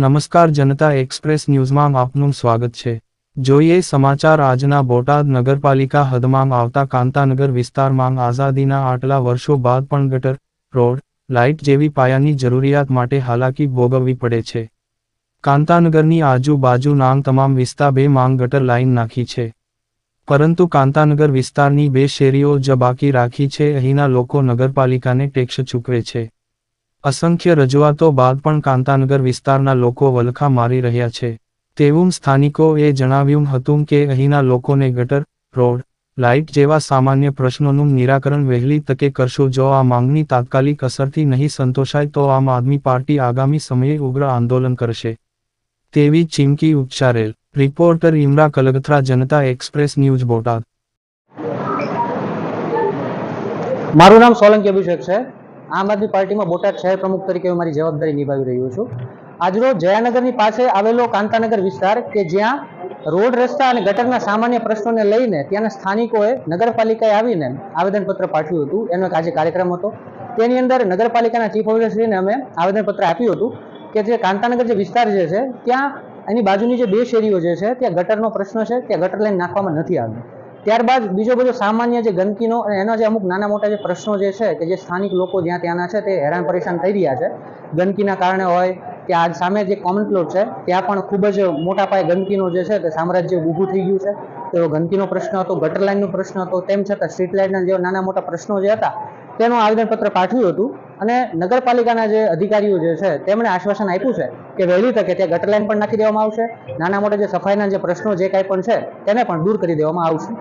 નમસ્કાર જનતા એક્સપ્રેસ ન્યૂઝમાં આપનું સ્વાગત છે. જોઈએ સમાચાર આજના બોટાદ નગરપાલિકા હદમાં આવતા કાંતાનગર વિસ્તારમાં આઝાદીના આટલા વર્ષો બાદ પણ ગટર, રોડ, લાઇટ જેવી પાયાની જરૂરિયાત માટે હાલાકી ભોગવવી પડે છે. કાંતાનગરની આજુબાજુ નાંગ તમામ વિસ્તાર બે માંગ ગટર લાઇન નાખી છે. પરંતુ કાંતાનગર વિસ્તારની બે શેરીઓ જ બાકી રાખી છે. અહીંના લોકો નગરપાલિકાને ટેક્સ ચૂકવે છે. અસંખ્ય રજૂઆતો બાદ પણ કાંતાનગર વિસ્તારના લોકો વલખા મારી રહ્યા છે. તેવું સ્થાનિકોએ જણાવ્યું હતું કે અહીંના લોકોને ગટર, રોડ, લાઇટ જેવા સામાન્ય પ્રશ્નોનું નિરાકરણ વહેલી તકે કરશો. જો આ માંગણી તાત્કાલિક અસરથી નહીં સંતોષાય તો આમ આદમી પાર્ટી આગામી સમયે ઉગ્ર આંદોલન કરશે. તેવી ચીમકી ઉચ્ચારેલ reporter Imran Kalgathara, Janta express news Botad. મારું નામ સોલંકી અભિષેક છે. આમ આદમી પાર્ટીમાં બોટાદ શહેર પ્રમુખ તરીકે મારી જવાબદારી નિભાવી રહ્યો છું. આજરોજ જયાનગરની પાસે આવેલો કાંતાનગર વિસ્તાર કે જ્યાં રોડ રસ્તા અને ગટરના સામાન્ય પ્રશ્નોને લઈને ત્યાંના સ્થાનિકોએ નગરપાલિકાએ આવીને આવેદનપત્ર પાઠવ્યું હતું. એનો આજે કાર્યક્રમ હતો. તેની અંદર નગરપાલિકાના ચીફ ઓફિસરશ્રીને અમે આવેદનપત્ર આપ્યું હતું કે જે કાંતાનગર જે વિસ્તાર જે છે, ત્યાં એની બાજુની જે બે શેરીઓ જે છે, ત્યાં ગટરનો પ્રશ્ન છે, ત્યાં ગટર લાઈન નાખવામાં નથી આવી ત્યારબાદ બીજો બધો સામાન્ય જે ગંદકીનો અને એના જે અમુક નાના મોટા જે પ્રશ્નો જે છે કે જે સ્થાનિક લોકો જ્યાં ત્યાંના છે તે હેરાન પરેશાન થઈ રહ્યા છે. ગંદકીના કારણે હોય કે આજ સામે જે કોમન પ્લોટ છે ત્યાં પણ ખૂબ જ મોટા પાયે ગંદકીનો જે છે તે સામ્રાજ્ય ઊભું થઈ ગયું છે. તો ગંદકીનો પ્રશ્ન હતો ગટર લાઇનનો પ્રશ્ન હતો, તેમ છતાં સ્ટ્રીટ લાઇટના જે નાના મોટા પ્રશ્નો જે હતા તેનું આવેદનપત્ર પાઠવ્યું હતું અને નગરપાલિકાના જે અધિકારીઓ જે છે તેમણે આશ્વાસન આપ્યું છે કે વહેલી તકે ત્યાં ગટર લાઇન પણ નાખી દેવામાં આવશે. નાના મોટા જે સફાઈના જે પ્રશ્નો જે કાંઈ પણ છે તેને પણ દૂર કરી દેવામાં આવશે.